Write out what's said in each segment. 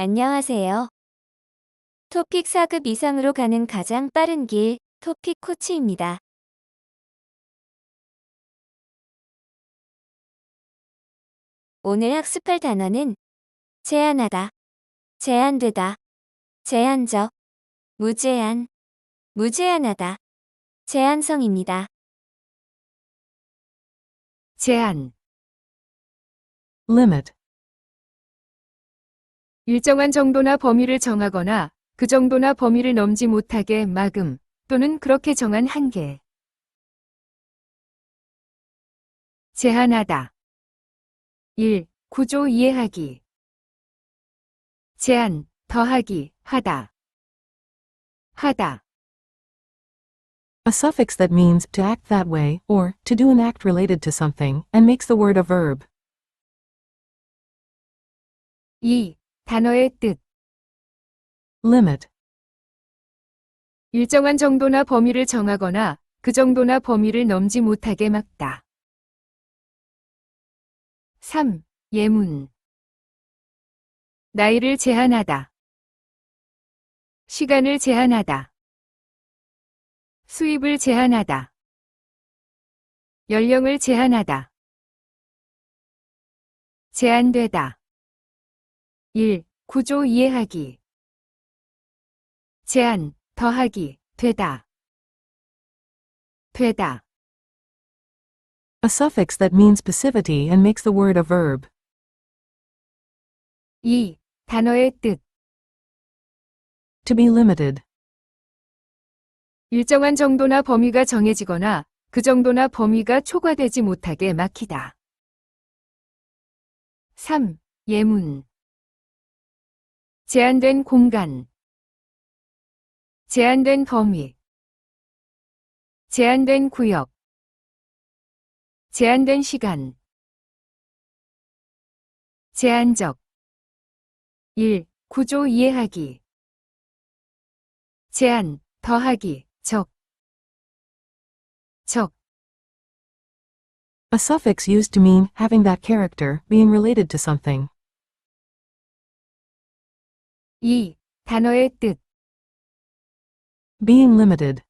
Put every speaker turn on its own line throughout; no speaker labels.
안녕하세요. 토픽 4급 이상으로 가는 가장 빠른 길, 토픽 코치입니다. 오늘 학습할 단어는 제한하다, 제한되다, 제한적, 무제한, 무제한하다, 제한성입니다.
제한,
limit,
일정한 정도나 범위를 정하거나 그 정도나 범위를 넘지 못하게 막음 또는 그렇게 정한 한계. 제한하다. 1. 구조 이해하기. 제한, 더하기, 하다. 하다.
a suffix that means to act that way or to do an act related to something and makes the word a verb.
2. 단어의 뜻.
Limit,
일정한 정도나 범위를 정하거나 그 정도나 범위를 넘지 못하게 막다. 3. 예문. 나이를 제한하다. 시간을 제한하다. 수입을 제한하다. 연령을 제한하다. 제한되다. 1. 구조 이해하기. 제한, 더하기, 되다. 되다.
a suffix that means passivity and makes the word a verb.
2. 단어의 뜻.
To be limited,
일정한 정도나 범위가 정해지거나 그 정도나 범위가 초과되지 못하게 막히다. 3. 예문. 제한된 공간. 제한된 범위. 제한된 구역. 제한된 시간. 제한적. 1. 구조 이해하기. 제한, 더하기, 적. 적.
a suffix used to mean having that character, being related to something.
2. 단어의 뜻.
Being limited,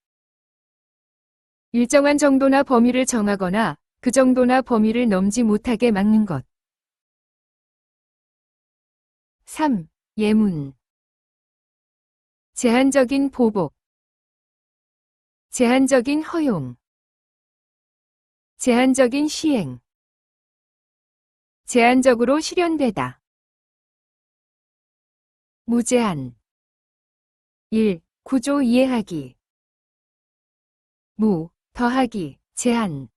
일정한 정도나 범위를 정하거나 그 정도나 범위를 넘지 못하게 막는 것. 3. 예문. 제한적인 보복. 제한적인 허용. 제한적인 시행. 제한적으로 실현되다. 무제한. 1. 구조 이해하기. 무, 더하기, 제한.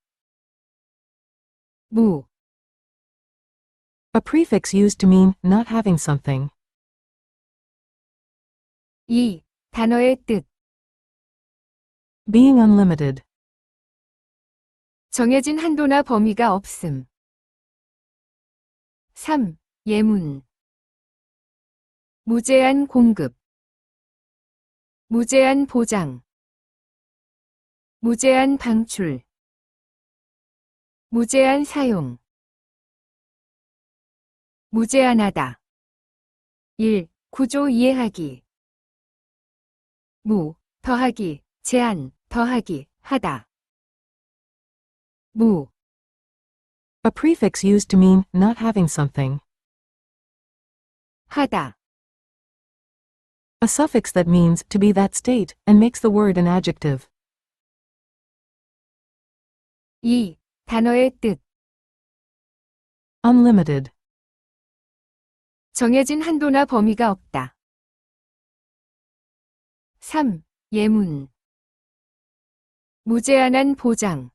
무,
a prefix used to mean not having something.
2. 단어의 뜻.
Being unlimited,
정해진 한도나 범위가 없음. 3. 예문. 무제한 공급. 무제한 보장. 무제한 방출. 무제한 사용. 무제한하다. 1. 구조 이해하기. 무, 더하기, 제한, 더하기, 하다. 무,
a prefix used to mean not having something.
하다.
A suffix that means to be that state and makes the word an adjective.
2. 단어의 뜻.
Unlimited,
정해진 한도나 범위가 없다. 3. 예문. 무제한한 보장.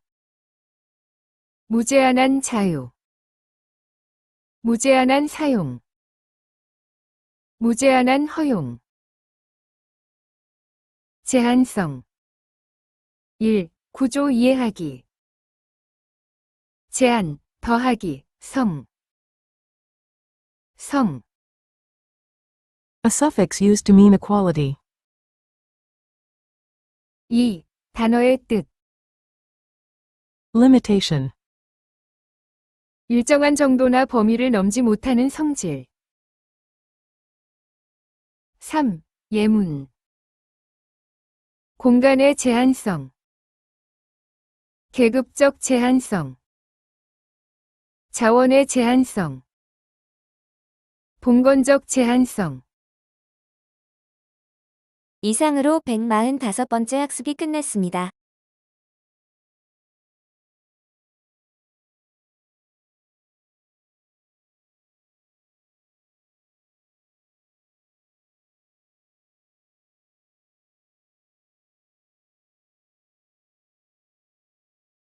무제한한 자유. 무제한한 사용. 무제한한 허용. 제한성. 1. 구조 이해하기. 제한, 더하기, 성. 성.
a suffix used to mean equality.
2. 단어의 뜻.
Limitation,
일정한 정도나 범위를 넘지 못하는 성질. 3. 예문 공간의 제한성. 계급적 제한성. 자원의 제한성. 봉건적 제한성.
이상으로 145번째 학습이 끝났습니다.